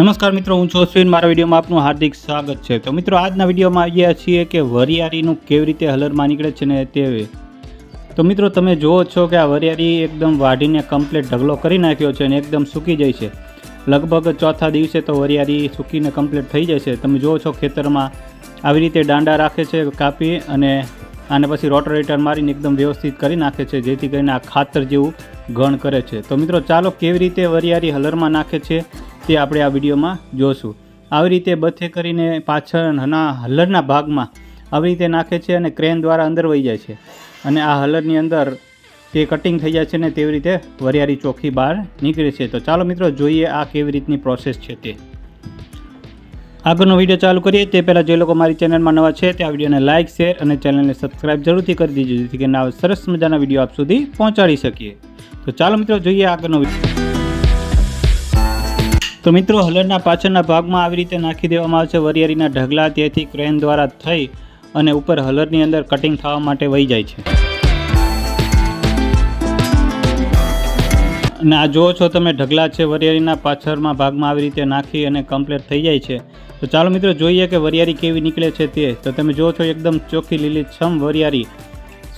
નમસ્કાર મિત્રો, હું છું અશ્વિન. મારા વિડીયોમાં આપનું હાર્દિક સ્વાગત છે. તો મિત્રો, આજના વિડીયોમાં આવ્યા છીએ કે વરિયાળીનું કેવી રીતે હલરમાં નીકળે છે ને તે તો મિત્રો, તમે જુઓ છો કે આ વરિયાળી એકદમ વાઢીને કમ્પ્લીટ ઢગલો કરી નાખ્યો છે અને એકદમ સૂકી જાય છે. લગભગ ચોથા દિવસે તો વરિયાળી સૂકીને કમ્પ્લીટ થઈ જાય છે. તમે જુઓ છો ખેતરમાં આવી રીતે દાંડા રાખે છે, કાપી અને આને પછી રોટરેટર મારીને એકદમ વ્યવસ્થિત કરી નાખે છે, જેથી કરીને આ ખાતર જેવું ગણ કરે છે. તો મિત્રો, ચાલો કેવી રીતે વરિયાળી હલરમાં નાખે છે તે આપણે આ વિડીયોમાં જોશું. આવી રીતે બથે કરીને પાછળના હલરના ભાગમાં આવી રીતે નાખે છે અને ક્રેન દ્વારા અંદર વહી જાય છે. અને આ હલરની અંદર તે કટિંગ થઈ જાય છે ને તેવી રીતે વરિયાળી ચોખ્ખી બહાર નીકળે છે. તો ચાલો મિત્રો જોઈએ આ કેવી રીતની પ્રોસેસ છે તે. આગળનો વીડિયો ચાલુ કરીએ. તે પહેલાં જે લોકો મારી ચેનલમાં નવા છે તે આ વિડીયોને લાઇક શેર અને ચેનલને સબસ્ક્રાઇબ જરૂરથી કરી દીજો જેથી કરીને આવા સરસ મજાના વીડિયો આપ સુધી પહોંચાડી શકીએ. તો ચાલો મિત્રો જોઈએ આગળનો વીડિયો. તો મિત્રો, હલરના પાછળના ભાગમાં આવી રીતે નાખી દેવામાં આવે છે વરિયાળીના ઢગલા તેથી ક્રેન દ્વારા થઈ અને ઉપર હલરની અંદર કટિંગ થવા માટે વહી જાય છે. અને આ જુઓ છો તમે, ઢગલા છે વરિયાળીના પાછળમાં ભાગમાં આવી રીતે નાખી અને કમ્પ્લીટ થઈ જાય છે. તો ચાલો મિત્રો, જોઈએ કે વરિયાળી કેવી નીકળે છે તે. તો તમે જુઓ છો એકદમ ચોખ્ખી લીલી છમ વરિયાળી.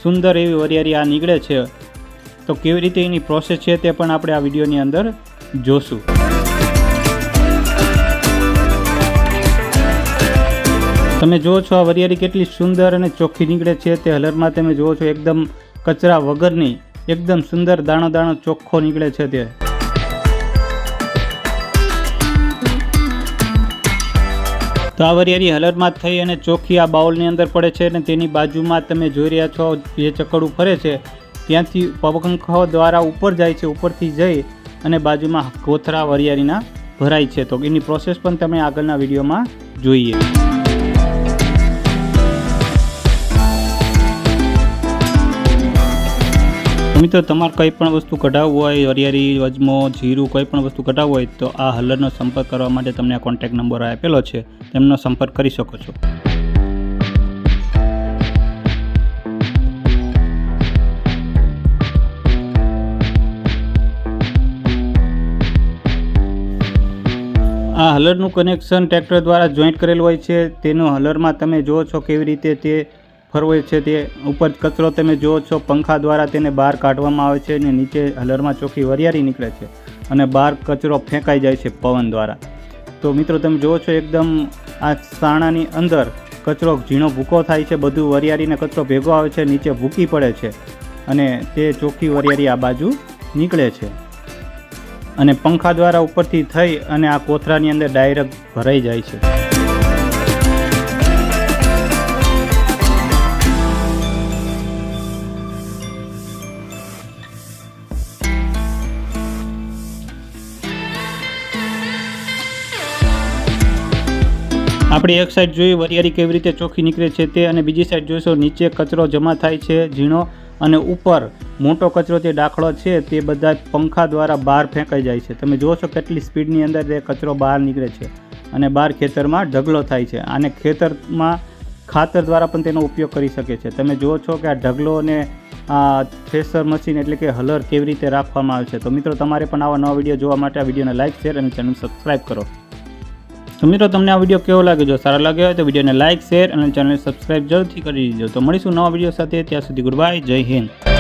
સુંદર એવી વરિયાળી આ નીકળે છે. તો કેવી રીતે એની પ્રોસેસ છે તે પણ આપણે આ વિડીયોની અંદર જોશું. તમે જુઓ છો આ વરિયાળી કેટલી સુંદર અને ચોખ્ખી નીકળે છે. તે હલરમાં તમે જુઓ છો એકદમ કચરા વગરની એકદમ સુંદર દાણો દાણો ચોખ્ખો નીકળે છે તે. તો આ વરિયાળી હલરમાં થઈ અને ચોખ્ખી આ બાઉલની અંદર પડે છે અને તેની બાજુમાં તમે જોઈ રહ્યા છો જે ચકડું ફરે છે. ત્યાંથી પવંખો દ્વારા ઉપર જાય છે, ઉપરથી જઈ અને બાજુમાં કોથરા વરિયાળીના ભરાય છે. તો એની પ્રોસેસ પણ તમે આગળના વિડીયોમાં જોઈએ. મિત્રો, તમારે કંઈ પણ વસ્તુ કઢાવવું હોય હરિયાળી અજમો, જીરું, કોઈ પણ વસ્તુ કઢાવવું હોય, તો આ હલરનો સંપર્ક કરવા માટે તમને આ કોન્ટેક્ટ નંબર આપેલો છે. તેમનો સંપર્ક કરી શકો છો. આ હલરનું કનેક્શન ટ્રેક્ટર દ્વારા જોઈન્ટ કરેલું હોય છે. તેનું હલરમાં તમે જુઓ છો કેવી રીતે તે ફરવે છે તે ઉપર કચરો તમે જુઓ છો, પંખા દ્વારા તેને બહાર કાઢવામાં આવે છે અને નીચે હલરમાં ચોખ્ખી વરિયાળી નીકળે છે અને બહાર કચરો ફેંકાઈ જાય છે પવન દ્વારા. તો મિત્રો તમે જુઓ છો એકદમ આ સાણાની અંદર કચરો ઝીણો ભૂકો થાય છે, બધું વરિયાળીને કચરો ભેગો આવે છે, નીચે ભૂકી પડે છે અને તે ચોખ્ખી વરિયાળી આ બાજુ નીકળે છે. અને પંખા દ્વારા ઉપરથી થઈ અને આ કોથરાની અંદર ડાયરેક્ટ ભરાઈ જાય છે. આપણે એક સાઈડ જોઈએ, વરિયાળી કેવી રીતે ચોખ્ખી નીકળે છે તે, અને બીજી સાઈડ જોઈશું, નીચે કચરો જમા થાય છે, ઝીણો અને ઉપર મોટો કચરો જે દાખલો છે તે બધા પંખા દ્વારા બહાર ફેંકાઈ જાય છે. તમે છો કેટલી સ્પીડની અંદર તે કચરો બહાર નીકળે છે અને બહાર ખેતરમાં ઢગલો થાય છે. અને ખેતરમાં ખાતર દ્વારા પણ તેનો ઉપયોગ કરી શકે છે. તમે જુઓ છો કે આ ઢગલો અને આ થ્રેસર મશીન એટલે કે હલર કેવી રીતે રાખવામાં આવે છે. તો મિત્રો, તમારે પણ આવા નવા વીડિયો જોવા માટે આ વિડીયોને લાઇક શેર અને ચેનલ સબસ્ક્રાઈબ કરો. તો મિત્રો, તમને આ વીડિયો કેવો લાગે જો સારો લાગ્યો હોય તો વિડીયોને લાઇક શેર અને ચેનલ સબસ્ક્રાઈબ જરૂરથી કરી દીજો. તો મળીશું નવા વીડિયો સાથે. ત્યાં સુધી ગુડ બાય જય હિન્દ.